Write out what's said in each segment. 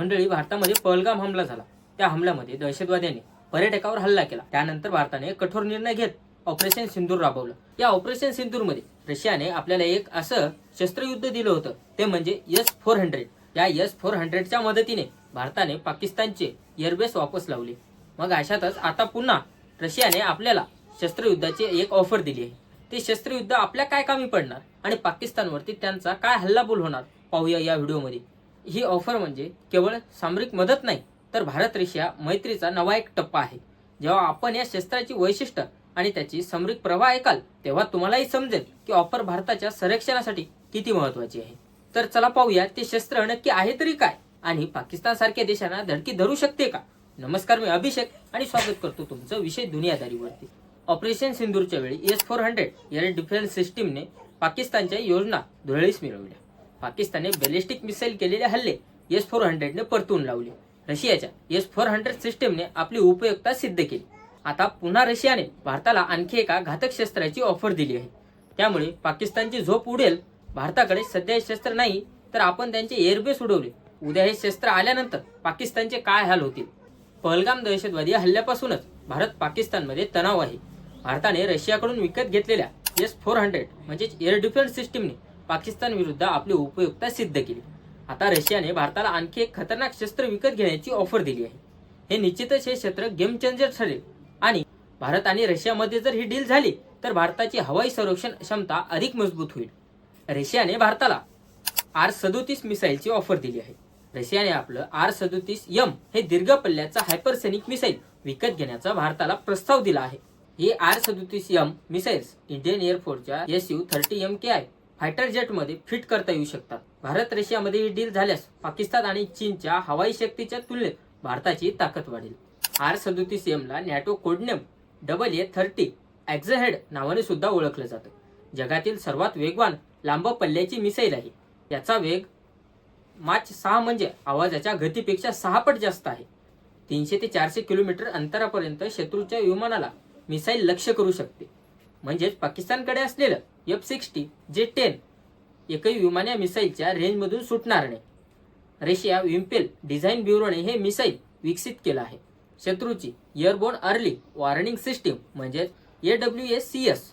मंडळी भारतामध्ये पहलगाम हमला झाला. त्या हमल्यामध्ये दहशतवाद्यांनी पर्यटकावर हल्ला केला. त्यानंतर भारताने कठोर निर्णय घेत ऑपरेशन सिंदूर राबवलं. या ऑपरेशन सिंदूरमध्ये रशियाने आपल्याला एक असं शस्त्रयुद्ध दिलं होतं. ते म्हणजे एस फोर हंड्रेड. या एस फोर हंड्रेडच्या मदतीने भारताने पाकिस्तानचे एअरबेस वापस लावले. मग अशातच आता पुन्हा रशियाने आपल्याला शस्त्रयुद्धाची एक ऑफर दिली आहे. ते शस्त्रयुद्ध आपल्या काय कामी पडणार? आणि पाकिस्तानवरती त्यांचा काय हल्लाबोल होणार? पाहूया या व्हिडिओमध्ये. ही ऑफर म्हणजे केवळ सामरिक मदत नाही तर भारत रशिया मैत्रीचा नवा एक टप्पा आहे. जेव्हा आपण या शस्त्राची वैशिष्ट्य आणि त्याची सामरिक प्रवाह ऐकाल तेव्हा तुम्हालाही समजेल की ऑफर भारताच्या संरक्षणासाठी किती महत्वाची आहे. तर चला पाहूया ते शस्त्र नक्की आहे तरी काय? आणि पाकिस्तान सारख्या देशांना धडकी धरू शकते का? नमस्कार मी अभिषेक आणि स्वागत करतो तुमचं विषय दुनियादारीवरती. ऑपरेशन सिंदूरच्या वेळी S four hundred air defence सिस्टीमने पाकिस्तानच्या योजना धुळळीस मिळवल्या. पाकिस्तानने बॅलिस्टिक मिसाईल केलेले हल्ले एस फोर हंड्रेडने परतून लावले. रशियाच्या एस फोर हंड्रेड सिस्टीमने आपली उपयुक्तता सिद्ध केली. आता पुन्हा रशियाने भारताला आणखी एका घातक शस्त्राची ऑफर दिली आहे. त्यामुळे पाकिस्तानची झोप उडेल. भारताकडे सध्या हे शस्त्र नाही तर आपण त्यांचे एअरबेस उडवले. उद्या हे शस्त्र आल्यानंतर पाकिस्तानचे काय हाल होतील? पहलगाम दहशतवादी हल्ल्यापासूनच भारत पाकिस्तानमध्ये तणाव आहे. भारताने रशियाकडून विकत घेतलेल्या एस फोर हंड्रेड म्हणजेच एअर डिफेन्स सिस्टीमने पाकिस्तान विरुद्ध आपली उपयुक्तता सिद्ध केली. आता रशियाने भारताला आणखी एक खतरनाक शस्त्र विकत घेण्याची ऑफर दिली आहे. हे निश्चितच हे क्षेत्र गेम चेंजर ठरेल. आणि भारत आणि रशियामध्ये जर ही डील झाली तर भारताची हवाई संरक्षण क्षमता अधिक मजबूत होईल. रशियाने भारताला आर सदोतीस मिसाईलची ऑफर दिली आहे. रशियाने आपलं आर सदोतीस यम हे दीर्घ पल्ल्याचा हायपरसेनिक मिसाईल विकत घेण्याचा भारताला प्रस्ताव दिला आहे. हे आर सदोतीस M missiles Indian एअरफोर्सच्या S U thirty M K I fighter जेटमध्ये fit करता येऊ शकतात. भारत रशियामध्ये ही डील झाल्यास पाकिस्तान आणि चीनच्या हवाई शक्तीच्या तुलनेत भारताची ताकद वाढेल. आर सदोतीस एमला NATO codename double A thirty Axehead नावाने सुद्धा ओळखलं जातं. जगातील सर्वात वेगवान लांब पल्ल्याची मिसाईल आहे. याचा वेग माच सहा म्हणजे आवाजाच्या गतीपेक्षा सहा पट जास्त आहे. तीनशे ते चारशे किलोमीटर अंतरापर्यंत शत्रूच्या विमानाला मिसाईल लक्ष्य करू शकते. म्हणजेच पाकिस्तानकडे असलेलं एफ सिक्स्टी जे टेन एकही विमान या मिसाईलच्या रेंजमधून सुटणार नाही. रशिया विम्पेल डिझाईन ब्युरोने हे मिसाईल विकसित केलं आहे. शत्रूची एअरबोर्न अर्ली वॉर्निंग सिस्टीम म्हणजेच A W S C S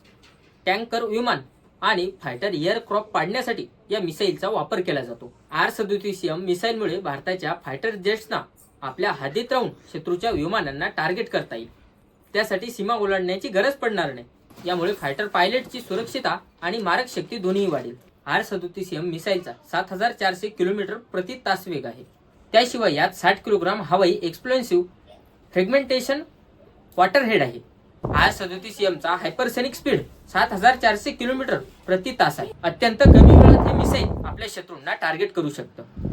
tanker विमान आणि फायटर एअरक्रॉप पाडण्यासाठी या मिसाईलचा वापर केला जातो. आर सदोतीस एम मिसाईलमुळे भारताच्या फायटर जेट्सना आपल्या हद्दीत राहून शत्रूच्या विमानांना टार्गेट करता येईल. त्यासाठी सीमा ओलांडण्याची गरज पडणार नाही. यामुळे फायटर पायलटची सुरक्षिता आणि मारक शक्ती दोन्ही वाढेल. आर सदोतीस एम मिसाईलचा सात हजार चारशे किलोमीटर प्रति तास वेग आहे. त्याशिवाय यात साठ किलोग्राम हवाई एक्सप्लोन्सिव्ह फ्रेगमेंटेशन वॉटरहेड आहे. आर सदोतीस एमचा हायपरसेनिक स्पीड सात हजार चारशे किलोमीटर प्रति तास आहे. अत्यंत कमी वेळात हे मिसाईल आपल्या शत्रूंना टार्गेट करू शकतं.